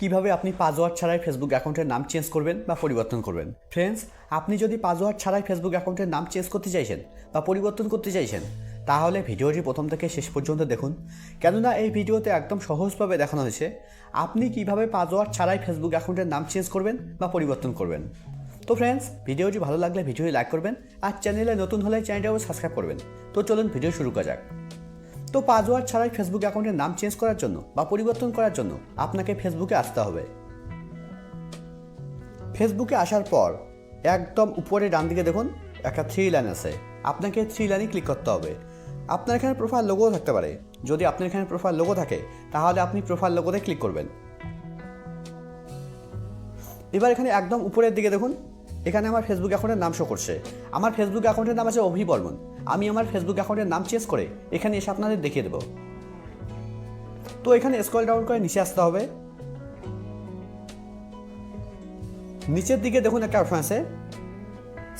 কীভাবে আপনি পাসওয়ার্ড ছাড়াই ফেসবুক অ্যাকাউন্টের নাম চেঞ্জ করবেন বা পরিবর্তন করবেন? ফ্রেন্ডস আপনি যদি পাসওয়ার্ড ছাড়াই ফেসবুক অ্যাকাউন্টের নাম চেঞ্জ করতে চাইছেন বা পরিবর্তন করতে চাইছেন, তাহলে ভিডিওটি প্রথম থেকে শেষ পর্যন্ত দেখুন। কেননা এই ভিডিওতে একদম সহজভাবে দেখানো হয়েছে আপনি কীভাবে পাসওয়ার্ড ছাড়াই ফেসবুক অ্যাকাউন্টের নাম চেঞ্জ করবেন বা পরিবর্তন করবেন। তো ফ্রেন্ডস ভিডিওটি ভালো লাগলে ভিডিওটি লাইক করবেন আর চ্যানেলে নতুন হলে চ্যানেলটাও সাবস্ক্রাইব করবেন। তো চলুন ভিডিও শুরু করা যাক। তো পাসওয়ার্ড ছাড়াই ফেসবুক অ্যাকাউন্টের নাম চেঞ্জ করার জন্য বা পরিবর্তন করার জন্য আপনাকে ফেসবুকে আসতে হবে। ফেসবুকে আসার পর একদম উপরে ডান দিকে দেখুন, একটা থ্রি লাইন আছে। আপনাকে থ্রি লাইনে ক্লিক করতে হবে। আপনার এখানে প্রোফাইল লোগো থাকতে পারে। যদি আপনার এখানে প্রোফাইল লোগো থাকে, তাহলে আপনি প্রোফাইল লোগোতে ক্লিক করবেন। এবার এখানে একদম উপরের দিকে দেখুন এখানে আমার ফেসবুক অ্যাকাউন্টের নাম শো করছে। আমার ফেসবুক অ্যাকাউন্টের নাম আছে অভি বর্মন। আমি আমার ফেসবুক অ্যাকাউন্টের নাম চেঞ্জ করে এখানে এসে আপনাদের দেখিয়ে দেবো। তো এখানে স্ক্রল ডাউন করে নিচে আসতে হবে। নিচের দিকে দেখুন একটা অপশন আছে।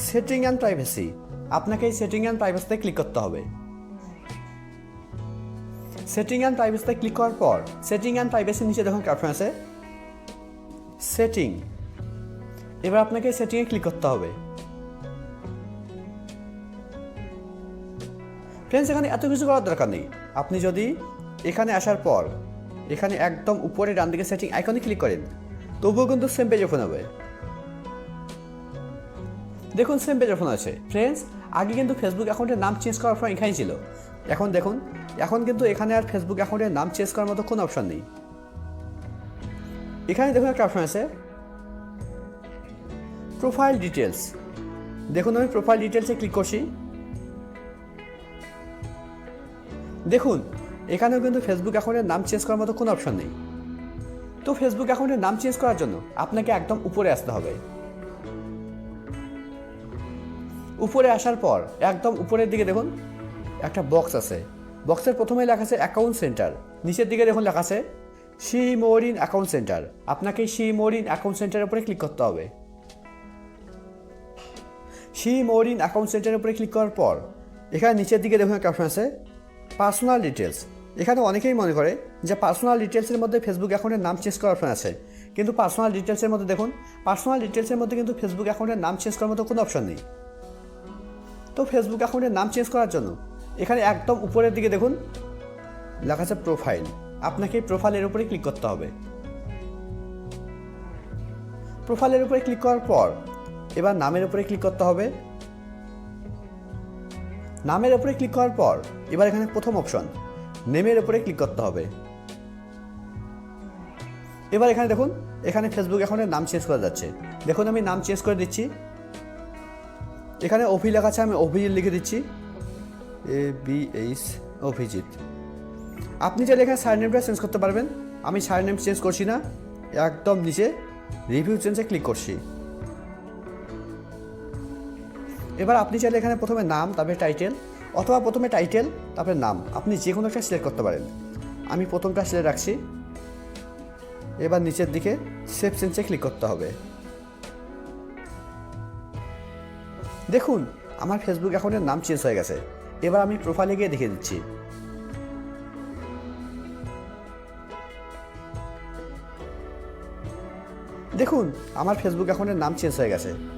সেটিং অ্যান্ড প্রাইভেসি আপনাকে এই সেটিং অ্যান্ড প্রাইভেসিতে ক্লিক করতে হবে। সেটিং অ্যান্ড প্রাইভেসিতে ক্লিক করার পর সেটিং অ্যান্ড প্রাইভেসির নিচে দেখুন একটা অপশন আছে। সেটিং এবার আপনাকে সেটিংয়ে ক্লিক করতে হবে। ফ্রেন্ডস এখানে এত কিছু করার দরকার নেই। আপনি যদি এখানে আসার পর, এখানে একদম উপরে ডান দিকে সেটিং আইকনে ক্লিক করেন, তবুও কিন্তু সেম পেজ ওপেন হবে। দেখুন সেম পেজ ওপেন আছে ফ্রেন্ডস আগে কিন্তু ফেসবুক অ্যাকাউন্টের নাম চেঞ্জ করার পর এখানেই ছিল। এখন দেখুন, এখন কিন্তু এখানে আর ফেসবুক অ্যাকাউন্টের নাম চেঞ্জ করার মতো কোনো অপশন নেই। এখানে দেখুন একটা অপশন আছে। প্রোফাইল ডিটেলস দেখুন, আমি প্রোফাইল ডিটেলসে ক্লিক করছি। দেখুন, এখানেও কিন্তু ফেসবুক অ্যাকাউন্টের নাম চেঞ্জ করার মতো কোনো অপশন নেই। তো ফেসবুক অ্যাকাউন্টের নাম চেঞ্জ করার জন্য আপনাকে একদম উপরে আসতে হবে। উপরে আসার পর, একদম উপরের দিকে দেখুন, একটা বক্স আছে। বক্সের প্রথমে লেখা আছে অ্যাকাউন্ট সেন্টার নিচের দিকে দেখুন লেখা আছে see more in account centre আপনাকে সি মোরিন অ্যাকাউন্ট সেন্টারের উপরে ক্লিক করতে হবে। সি মোরিন অ্যাকাউন্ট সেন্টারের উপরে ক্লিক করার পর, এখানে নিচের দিকে দেখুন একটা অপশন আছে পার্সোনাল ডিটেলস এখানে অনেকেই মনে করে যে পার্সোনাল ডিটেলসের মধ্যে ফেসবুক অ্যাকাউন্টের নাম চেঞ্জ করার অপশন আছে। কিন্তু পার্সোনাল ডিটেলসের মধ্যে দেখুন পার্সোনাল ডিটেলসের মধ্যে কিন্তু ফেসবুক অ্যাকাউন্টের নাম চেঞ্জ করার মতো কোনো অপশন নেই। তো ফেসবুক অ্যাকাউন্টের নাম চেঞ্জ করার জন্য, এখানে একদম উপরের দিকে দেখুন, লেখা আছে প্রোফাইল আপনাকে প্রোফাইলের উপরে ক্লিক করতে হবে। প্রোফাইলের উপরে ক্লিক করার পর এবার নামের উপরে ক্লিক করতে হবে। নামের উপরে ক্লিক করার পর এবার এখানে প্রথম অপশন নেমের উপরে ক্লিক করতে হবে। এবার এখানে দেখুন, এখানে ফেসবুক অ্যাকাউন্টের নাম চেঞ্জ করা যাচ্ছে। দেখুন আমি নাম চেঞ্জ করে দিচ্ছি। এখানে অভি লেখা আছে, আমি অভিজিৎ লিখে দিচ্ছি। এ বি এইচ অভিজিৎ আপনি চাইলে এখানে সার নেমটা চেঞ্জ করতে পারবেন। আমি সার নেম চেঞ্জ করছি না, একদম নিচে রিভিউ চেঞ্জে ক্লিক করছি। এবার আপনি চাইলে এখানে প্রথমে নাম, তারপরে টাইটেল অথবা প্রথমে টাইটেল তারপরে নাম। আপনি যে কোনো একটা সিলেক্ট করতে পারেন। আমি প্রথমটা সিলেক্ট রাখছি। এবার নিচের দিকে সেভ চেঞ্জে ক্লিক করতে হবে। দেখুন, আমার ফেসবুক অ্যাকাউন্টের নাম চেঞ্জ হয়ে গেছে। এবার আমি প্রোফাইলে গিয়ে দেখিয়ে দিচ্ছি। দেখুন, আমার ফেসবুক অ্যাকাউন্টের নাম চেঞ্জ হয়ে গেছে।